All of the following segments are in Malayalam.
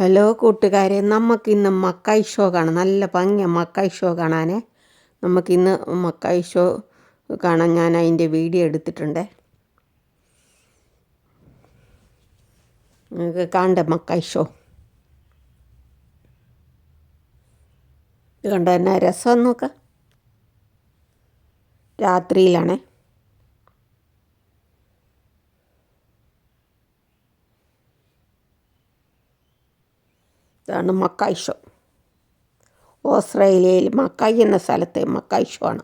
ഹലോ കൂട്ടുകാരെ നമുക്കിന്ന് മക്കായി ഷോ കാണാം. നല്ല ഭംഗിയ മക്കായി ഷോ കാണാനേ. നമുക്കിന്ന് മക്കായി ഷോ കാണാൻ ഞാൻ അതിന്റെ വീഡിയോ എടുത്തിട്ടുണ്ട്. നിങ്ങൾക്ക് കാണണ്ടേ മക്കായി ഷോ ഇത് കണ്ടോ എന്നാ രസം നോക്കാം. രാത്രിയിലാണേ. ഇതാണ് മക്കായ് ഷോ ഓസ്ട്രേലിയയിൽ മക്കായ് എന്ന സ്ഥലത്തെ മക്കായ് ഷോ ആണ്.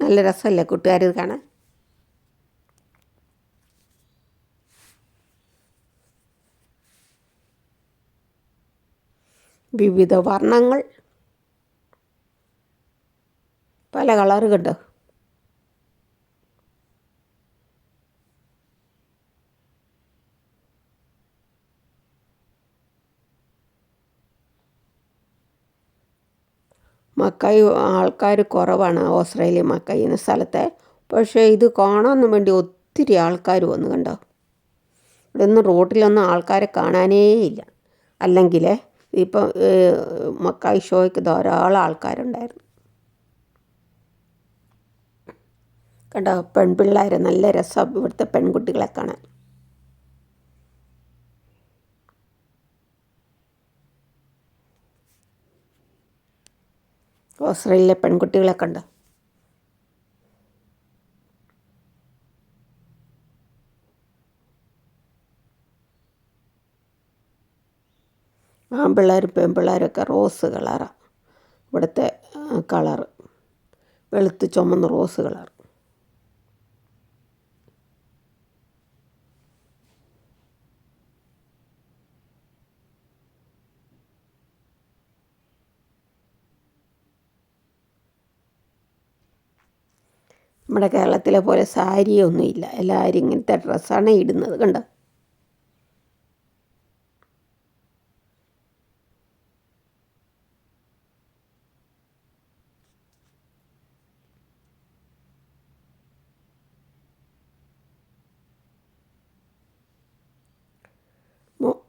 നല്ല രസമല്ലേ കൂട്ടുകാർ ഇത് കാണാൻ? വിവിധ വർണങ്ങൾ പല കളറ് കണ്ടോ മക്കായി ആൾക്കാർ കുറവാണ് ഓസ്ട്രേലിയ മക്കായി എന്ന സ്ഥലത്തെ. പക്ഷേ ഇത് കാണാൻ വേണ്ടി ഒത്തിരി ആൾക്കാർ വന്നു കണ്ടോ? ഇവിടെ ഒന്നും റോട്ടിലൊന്നും ആൾക്കാരെ കാണാനേ ഇല്ല. അല്ലെങ്കിൽ ഇപ്പം മക്കായി ഷോയ്ക്ക് ധാരാളം ആൾക്കാരുണ്ടായിരുന്നു. കണ്ടോ? പെൺപിള്ളേർ നല്ല രസം ഇവിടുത്തെ പെൺകുട്ടികളെ കാണാൻ. ഓസ്ട്രേലിയയിലെ പെൺകുട്ടികളെ കണ്ടോ? ആൺപിള്ളേരും പെൺപിള്ളേരൊക്കെ റോസ് കളറാണ് ഇവിടുത്തെ കളറ്. വെളുത്ത് ചുമന്ന റോസ് കളർ നമ്മുടെ കേരളത്തിലെ പോലെ സാരിയൊന്നും സാരിയൊന്നുമില്ല. എല്ലാവരും ഇങ്ങനത്തെ ഡ്രസ്സാണ് ഇടുന്നത് കണ്ടോ?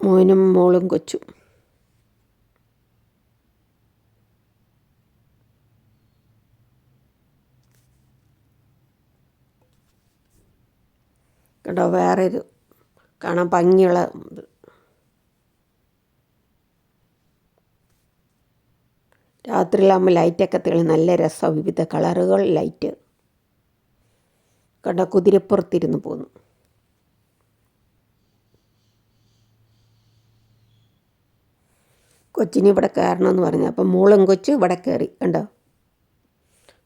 മോനും മോളും കൊച്ചും. കേട്ടോ വേറൊരു കാണാൻ ഭംഗിയുള്ള രാത്രിയിലാകുമ്പോൾ ലൈറ്റൊക്കെ തെളി നല്ല രസം വിവിധ കളറുകൾ ലൈറ്റ്. കണ്ട? കുതിരപ്പുറത്തിരുന്ന് പോന്നു. കൊച്ചിന് ഇവിടെ കയറണമെന്ന് പറഞ്ഞു. അപ്പം മൂളും കൊച്ചു ഇവിടെ കയറി. കണ്ടോ?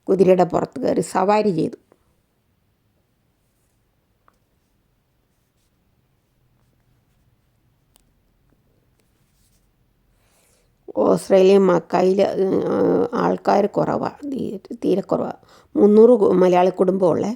കുതിരയുടെ പുറത്ത് കയറി സവാരി ചെയ്തു. ഓസ്ട്രേലിയ മക്കായിൽ ആൾക്കാർ കുറവാണ് തീരെ കുറവാണ് മുന്നൂറ് മലയാളി കുടുംബമുള്ളേ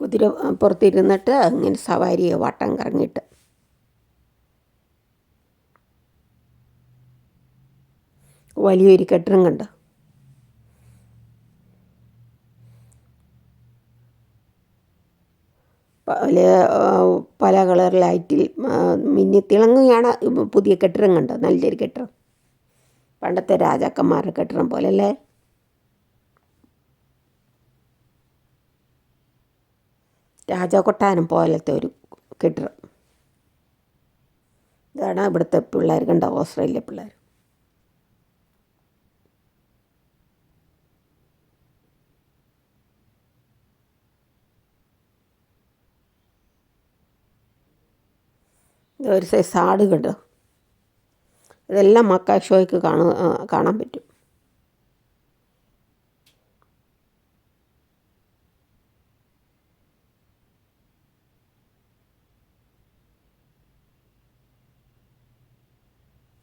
കുതിര പുറത്തിരുന്നിട്ട് അങ്ങനെ സവാരി വട്ടം കറങ്ങിയിട്ട് വലിയൊരു കെട്ടിടം കണ്ടോ? പല പല കളർ ലൈറ്റിൽ മിന്നി തിളങ്ങുകയാണ് പുതിയ കെട്ടിടം കണ്ടോ? നല്ലൊരു കെട്ടിടം. പണ്ടത്തെ രാജാക്കന്മാരുടെ കെട്ടിടം പോലെ അല്ലേ രാജകൊട്ടാരം പോലത്തെ ഒരു കെട്ടിടം. ഇതാണ് ഇവിടുത്തെ പിള്ളേർ കണ്ട ഓസ്ട്രേലിയ പിള്ളേർ. ഒരു സൈസ് ആട് കേട്ടോ. ഇതെല്ലാം മക്ക ഷോയ്ക്ക് കാണാൻ കാണാൻ പറ്റും.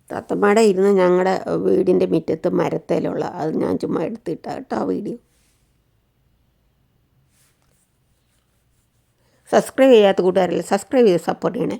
തത്തമ്മയുടെ ഇരുന്ന് ഞങ്ങളുടെ വീടിന്റെ മുറ്റത്ത് മരത്തേലുള്ള അത് ഞാൻ ചുമ്മാ എടുത്തിട്ട കേട്ടോ ആ വീഡിയോ. സബ്സ്ക്രൈബ് ചെയ്യാത്ത കൂട്ടുകാരല്ലേ? സബ്സ്ക്രൈബ് ചെയ്ത് സപ്പോർട്ട് ചെയ്യണേ.